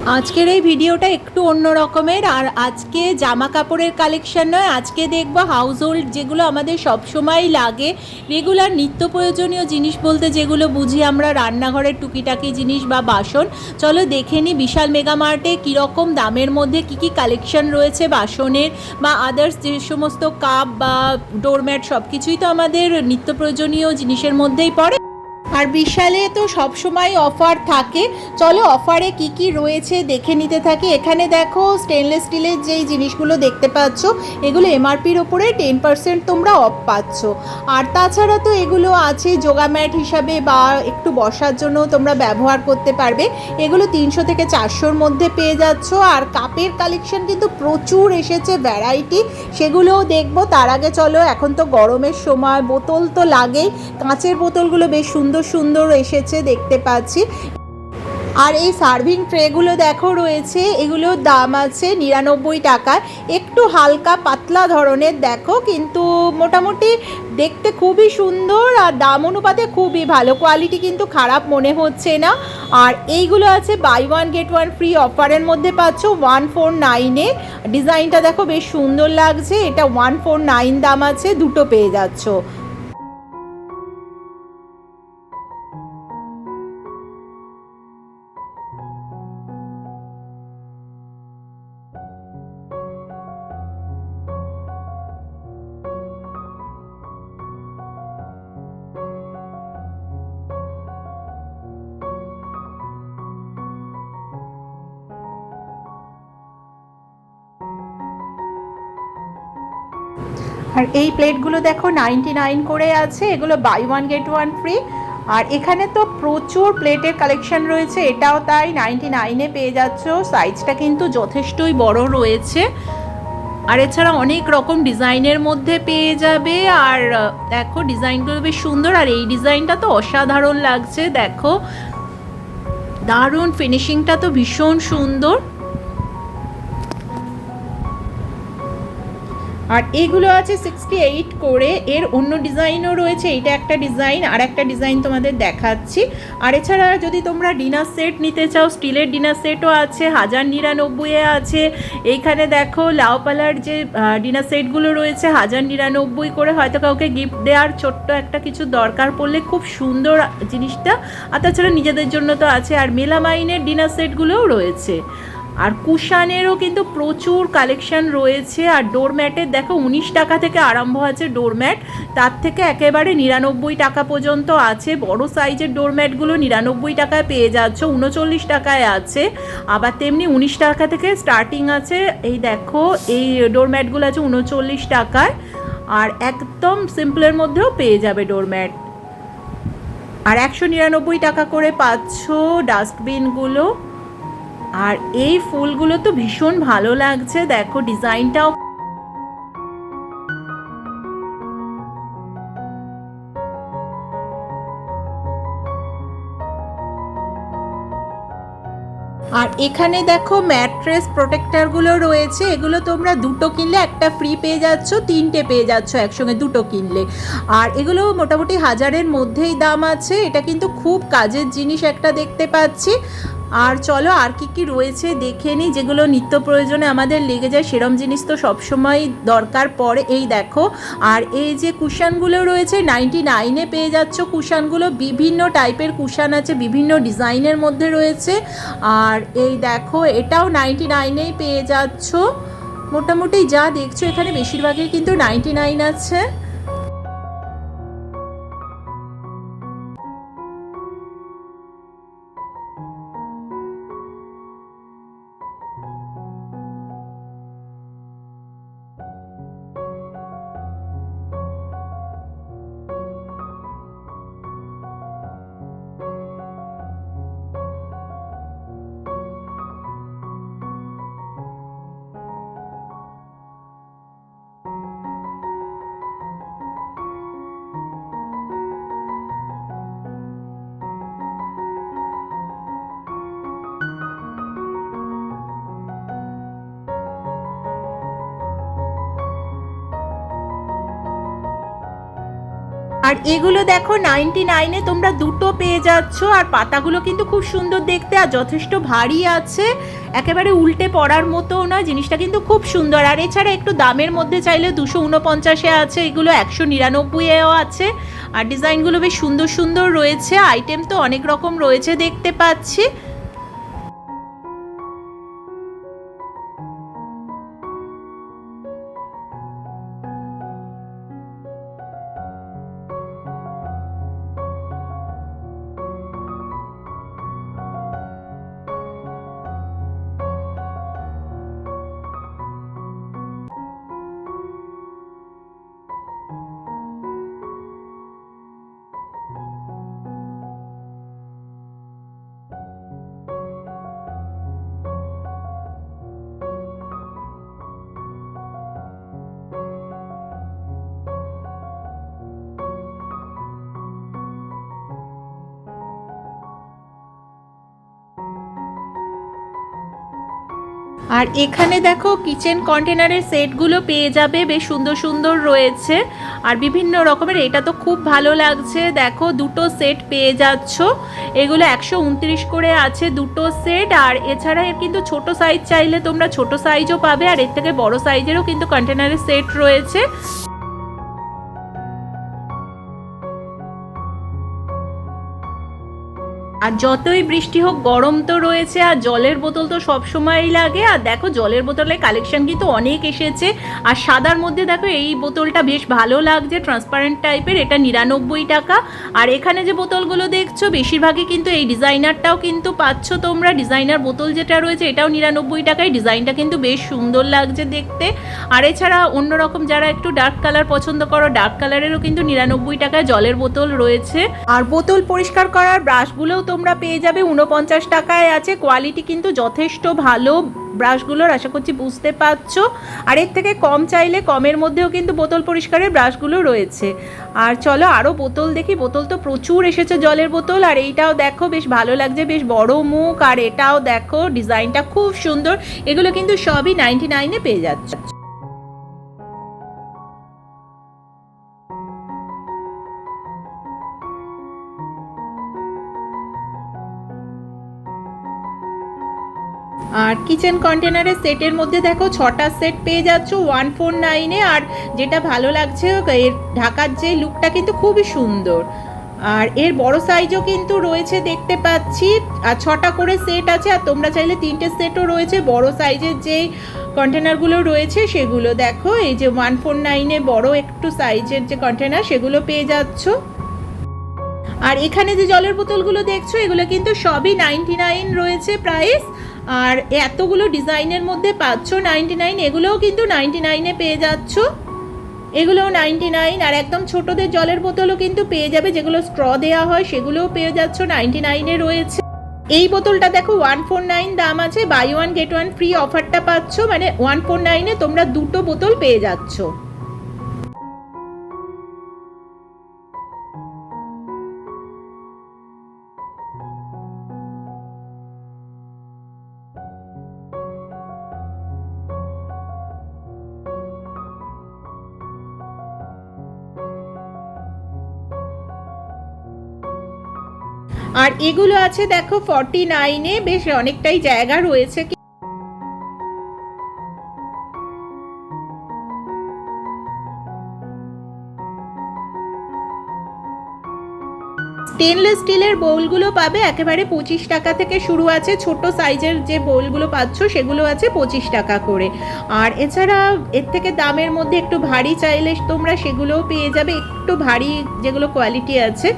আজকের এই ভিডিওটা একটু অন্য রকমের, আর আজকে জামা কাপড়ের কালেকশন নয়, আজকে দেখব হাউস হোল্ড যেগুলো আমাদের সবসময় লাগে রেগুলার নিত্য প্রয়োজনীয় জিনিস বলতে যেগুলো বুঝি আমরা রান্নাঘরের টুকিটাকি জিনিস বা বাসন। চলো দেখে নিই বিশাল মেগা মার্টে কীরকম দামের মধ্যে কি কি কালেকশন রয়েছে বাসনের বা আদার্স যে সমস্ত কাপ বা ডোরম্যাট সব কিছুই তো আমাদের নিত্য প্রয়োজনীয় জিনিসের মধ্যেই পড়ে। আর বিশালে তো সব সময় অফার থাকে। চলো অফারে কি কি রয়েছে দেখে নিতে থাকি। এখানে দেখো স্টেনলেস স্টিলের যেই জিনিসগুলো দেখতে পাচ্ছ, এগুলো এমআরপির ওপরে টেন পার্সেন্ট তোমরা অফ পাচ্ছ। আর তাছাড়া তো এগুলো আছে যোগা ম্যাট হিসাবে বা একটু বসার জন্য তোমরা ব্যবহার করতে পারবে। এগুলো তিনশো থেকে চারশোর মধ্যে পেয়ে যাচ্ছ। আর কাপের কালেকশন কিন্তু প্রচুর এসেছে ভ্যারাইটি সেগুলোও দেখব। তার আগে চলো, এখন তো গরমের সময়, বোতল তো লাগেই। কাঁচের বোতলগুলো বেশ সুন্দর সুন্দর এসেছে, দেখতে পাচ্ছি। আর এই সার্ভিং ট্রেগুলো দেখো রয়েছে, এগুলোর দাম আছে নিরানব্বই টাকা। একটু হালকা পাতলা ধরনের দেখো, কিন্তু মোটামুটি দেখতে খুবই সুন্দর আর দাম অনুপাতে খুবই ভালো। কোয়ালিটি কিন্তু খারাপ মনে হচ্ছে না। আর এইগুলো আছে buy one, get one free অফারের মধ্যে পাচ্ছ ওয়ান ফোর নাইনে ডিজাইনটা দেখো বেশ সুন্দর লাগছে, এটা ওয়ান ফোর নাইন দাম আছে, দুটো পেয়ে যাচ্ছ। আর এই প্লেটগুলো দেখো নাইনটি নাইন করে আছে, এগুলো buy one get one free আর এখানে তো প্রচুর প্লেটের কালেকশন রয়েছে, এটাও তাই নাইনটি নাইনে পেয়ে যাচ্ছ। সাইজটা কিন্তু যথেষ্টই বড় রয়েছে। আর এছাড়া অনেক রকম ডিজাইনের মধ্যে পেয়ে যাবে। আর দেখো ডিজাইনগুলো বেশ সুন্দর, আর এই ডিজাইনটা তো অসাধারণ লাগছে, দেখো। দারুণ ফিনিশিংটা তো ভীষণ সুন্দর। আর এগুলো আছে সিক্সটি এইট করে। এর অন্য ডিজাইনও রয়েছে, এইটা একটা ডিজাইন আর একটা ডিজাইন তোমাদের দেখাচ্ছি। আর এছাড়া যদি তোমরা ডিনার সেট নিতে চাও, স্টিলের ডিনার সেটও আছে, হাজার নিরানব্বইয়ে আছে। এইখানে দেখো লাউপালার যে ডিনার সেটগুলো রয়েছে, হাজার নিরানব্বই করে হয়তো কাউকে গিফট দেওয়ার ছোট্ট একটা কিছু দরকার পড়লে খুব সুন্দর জিনিসটা। আর তাছাড়া নিজেদের জন্য তো আছে, আর মেলামাইনের ডিনার সেটগুলোও রয়েছে। আর কুশানেরও কিন্তু প্রচুর কালেকশন রয়েছে। আর ডোরম্যাটের দেখো উনিশ টাকা থেকে আরম্ভ আছে ডোরম্যাট তার থেকে একেবারে নিরানব্বই টাকা পর্যন্ত আছে। বড় সাইজের ডোরম্যাটগুলো নিরানব্বই টাকায় পেয়ে যাচ্ছ, উনচল্লিশ টাকায় আছে। আবার তেমনি উনিশ টাকা থেকে স্টার্টিং আছে। এই দেখো, এই ডোরম্যাটগুলো আছে উনচল্লিশ টাকায়। আর একদম সিম্পলের মধ্যেও পেয়ে যাবে ডোরম্যাট আর একশো নিরানব্বই টাকা করে পাচ্ছ ডাস্টবিনগুলো আর এই ফুলগুলো তো ভীষণ ভালো লাগছে, দেখো ডিজাইনটাও আর এখানে দেখো ম্যাট্রেস প্রোটেক্টরগুলো রয়েছে, এগুলো তোমরা দুটো কিনলে একটা ফ্রি পেয়ে যাচ্ছ, তিনটে পেয়ে যাচ্ছ একসঙ্গে দুটো কিনলে। আর এগুলো মোটামুটি হাজারের মধ্যেই দাম আছে, এটা কিন্তু খুব কাজের জিনিস একটা দেখতে পাচ্ছি। আর চলো আর কি কি রয়েছে দেখে নিই, যেগুলো নিত্য প্রয়োজনে আমাদের লেগে যায়, সেরম জিনিস তো সবসময় দরকার পড়ে। এই দেখো, আর এই যে কুশানগুলো রয়েছে নাইনটি নাইনে পেয়ে যাচ্ছ কুশানগুলো, বিভিন্ন টাইপের কুশান আছে, বিভিন্ন ডিজাইনের মধ্যে রয়েছে। আর এই দেখো, এটাও নাইনটি নাইনেই পেয়ে যাচ্ছ। মোটামুটি যা দেখছ, এখানে বেশিরভাগই কিন্তু নাইনটি নাইন আছে। আর এগুলো দেখো নাইনটি নাইনে তোমরা দুটো পেয়ে যাচ্ছ, আর পাতাগুলো কিন্তু খুব সুন্দর দেখতে আর যথেষ্ট ভারী আছে। একেবারে উল্টে পড়ার মতো নয়, জিনিসটা কিন্তু খুব সুন্দর। আর এছাড়া একটু দামের মধ্যে চাইলে দুশো উনপঞ্চাশে আছে, এগুলো একশো নিরানব্বইয়েও আছে। আর ডিজাইনগুলো বেশ সুন্দর সুন্দর রয়েছে আইটেম তো অনেক রকম রয়েছে দেখতে পাচ্ছি। আর এখানে দেখো কিচেন কন্টেনারের সেটগুলো পেয়ে যাবে, বেশ সুন্দর সুন্দর রয়েছে। আর বিভিন্ন রকমের, এটা তো খুব ভালো লাগছে। দেখো, দুটো সেট পেয়ে যাচ্ছ। এগুলো একশো উনত্রিশ করে আছে দুটো সেট আর এছাড়া এর কিন্তু ছোট সাইজ চাইলে তোমরা ছোট সাইজও পাবে, আর এর থেকে বড় সাইজেরও কিন্তু কন্টেনারের সেট রয়েছে। আর যতই বৃষ্টি হোক, গরম তো রয়েছে আর জলের বোতল তো সব সময়ই লাগে। আর দেখো, জলের বোতলের কালেকশন কিন্তু অনেক এসেছে। আর সাদার মধ্যে দেখো, এই বোতলটা বেশ ভালো লাগছে ট্রান্সপারেন্ট টাইপের এটা নিরানব্বই টাকা। আর এখানে যে বোতলগুলো দেখছ, বেশিরভাগই কিন্তু এই ডিজাইনারটাও কিন্তু পাচ্ছ তোমরা। ডিজাইনার বোতল যেটা রয়েছে, এটাও নিরানব্বই টাকায়। ডিজাইনটা কিন্তু বেশ সুন্দর লাগছে দেখতে। আর এছাড়া অন্যরকম যারা একটু ডার্ক কালার পছন্দ করো ডার্ক কালারেরও কিন্তু নিরানব্বই টাকায় জলের বোতল রয়েছে। আর বোতল পরিষ্কার করার ব্রাশগুলোও তোমরা পেয়ে যাবে উনপঞ্চাশ টাকায় আছে। কোয়ালিটি কিন্তু যথেষ্ট ভালো ব্রাশগুলোর আশা করছি বুঝতে পারছ। আর এর থেকে কম চাইলে কমের মধ্যেও কিন্তু বোতল পরিষ্কারের ব্রাশগুলো রয়েছে। আর চলো আরও বোতল দেখি। বোতল তো প্রচুর এসেছে জলের বোতল। আর এইটাও দেখো, বেশ ভালো লাগছে, বেশ বড় মুখ। আর এটাও দেখো, ডিজাইনটা খুব সুন্দর। এগুলো কিন্তু সবই নাইনটি নাইনে পেয়ে যাচ্ছে। আর কিচেন কন্টেনারের সেটের মধ্যে দেখো ছটা সেট পেয়ে যাচ্ছ ওয়ান ফোর নাইনে আর যেটা ভালো লাগছে, এর ঢাকার যে লুকটা কিন্তু খুবই সুন্দর। আর এর বড় সাইজও কিন্তু রয়েছে দেখতে পাচ্ছি। আর ছটা করে সেট আছে, আর তোমরা চাইলে তিনটে সেটও রয়েছে। বড় সাইজের যেই কন্টেনারগুলো রয়েছে, সেগুলো দেখো। এই যে ওয়ান ফোর নাইনে বড় একটু সাইজের যে কন্টেনার সেগুলো পেয়ে যাচ্ছ। আর এখানে যে জলের বোতলগুলো দেখছ, এগুলো কিন্তু সবই নাইনটি নাইন রয়েছে প্রাইস আর এতগুলো ডিজাইনের মধ্যে পাচ্ছ নাইনটি নাইন এগুলোও কিন্তু নাইনটি নাইনে পেয়ে যাচ্ছ। এগুলোও নাইনটি নাইন আর একদম ছোটদের জলের বোতলও কিন্তু পেয়ে যাবে, যেগুলো স্ট্র দেওয়া হয়, সেগুলোও পেয়ে যাচ্ছ নাইনটি নাইনে রয়েছে। এই বোতলটা দেখো ওয়ান ফোর নাইন দাম আছে buy one get one free অফারটা পাচ্ছ মানে ওয়ান ফোর নাইনে তোমরা দুটো বোতল পেয়ে যাচ্ছ। আর এগুলো আছে, দেখো ফর্টি নাইনে বেশ অনেকটাই জায়গা রয়েছে স্টেনলেস স্টিলের বোলগুলো পাবে, একেবারে পঁচিশ টাকা থেকে শুরু আছে। ছোট সাইজের যে বোলগুলো পাচ্ছ, সেগুলো আছে পঁচিশ টাকা করে। আর এছাড়া এর থেকে দামের মধ্যে একটু ভারী চাইলে তোমরা সেগুলোও পেয়ে যাবে। একটু ভারী যেগুলো কোয়ালিটি আছে।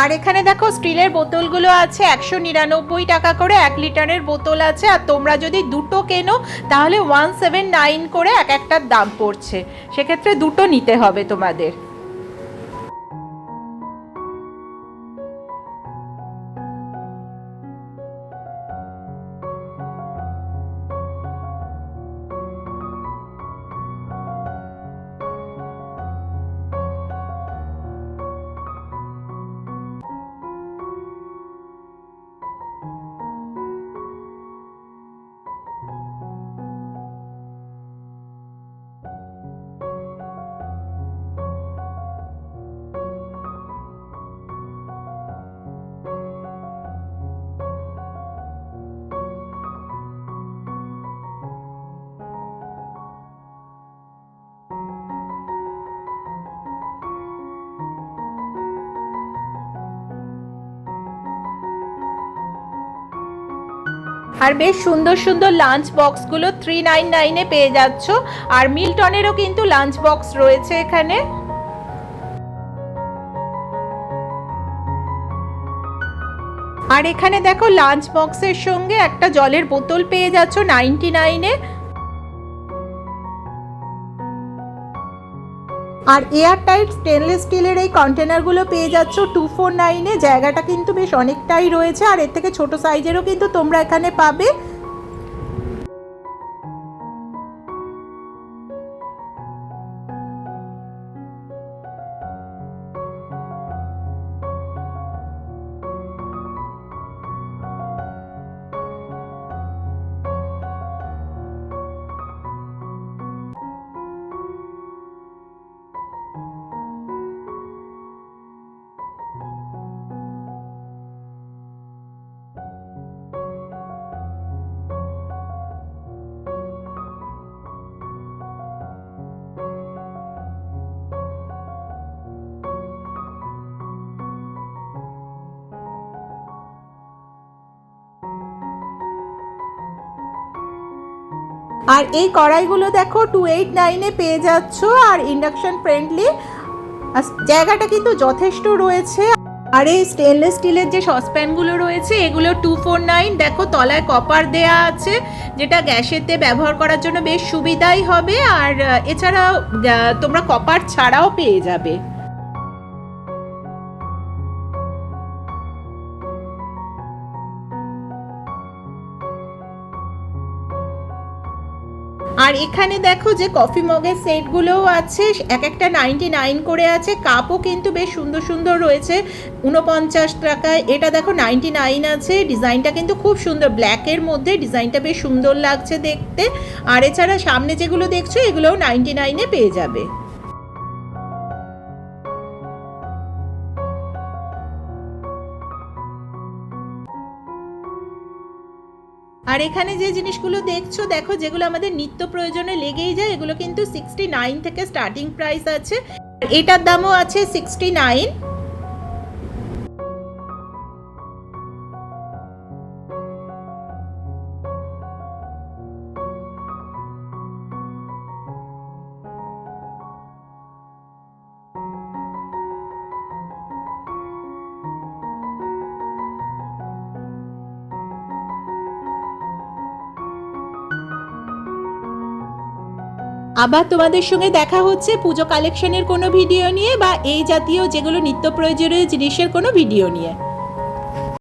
আর এখানে দেখো, স্টিলের বোতলগুলো আছে, একশো নিরানব্বই টাকা করে, এক লিটারের বোতল আছে। আর তোমরা যদি দুটো কেনো, তাহলে ওয়ান সেভেন নাইন করে এক একটার দাম পড়ছে। সেক্ষেত্রে দুটো নিতে হবে তোমাদের। আর বেশ সুন্দর সুন্দর লাঞ্চ বক্সগুলো থ্রি নাইন নাইনে পেয়ে যাচ্ছ। আর মিল্টনেরও কিন্তু লাঞ্চ বক্স রয়েছে এখানে। আর এখানে দেখো লাঞ্চ বক্সের সঙ্গে একটা জলের বোতল পেয়ে যাচ্ছ নাইনটি নাইনে আর এয়ার টাইট স্টেনলেস স্টিলের এই কন্টেনারগুলো পেয়ে যাচ্ছ টু ফোর নাইনে জায়গাটা কিন্তু বেশ অনেকটাই রয়েছে, আর এর থেকে ছোট সাইজেরও কিন্তু তোমরা এখানে পাবে। আর এই কড়াইগুলো দেখো টু এইট নাইনে পেয়ে যাচ্ছ আর ইন্ডাকশন ফ্রেন্ডলি জায়গাটা কিন্তু যথেষ্ট রয়েছে। আর এই স্টেনলেস স্টিলের যে সসপ্যানগুলো রয়েছে, এগুলো টু ফোর নাইন দেখো তলায় কপার দেয়া আছে, যেটা গ্যাসেতে ব্যবহার করার জন্য বেশ সুবিধাই হবে। আর এছাড়া তোমরা কপার ছাড়াও পেয়ে যাবে। আর এখানে দেখো যে কফি মগের সেটগুলোও আছে, এক একটা নাইনটি নাইন করে আছে কাপও কিন্তু বেশ সুন্দর সুন্দর রয়েছে উনপঞ্চাশ টাকায়, এটা দেখো নাইনটি নাইন আছে, ডিজাইনটা কিন্তু খুব সুন্দর ব্ল্যাকের মধ্যে ডিজাইনটা বেশ সুন্দর লাগছে দেখতে, আর এছাড়া সামনে যেগুলো দেখছ, এগুলোও নাইনটি নাইনে পেয়ে যাবে। আর এখানে যে জিনিসগুলো দেখছ, দেখো যেগুলো আমাদের নিত্য প্রয়োজনে লেগেই যায়, এগুলো কিন্তু সিক্সটি নাইন থেকে স্টার্টিং প্রাইস আছে। এটার দামও আছে সিক্সটি নাইন আবার তোমাদের সঙ্গে দেখা হচ্ছে পুজো কালেকশনের কোনো ভিডিও নিয়ে বা এই জাতীয় যেগুলো নিত্য প্রয়োজনীয় জিনিসের কোনো ভিডিও নিয়ে।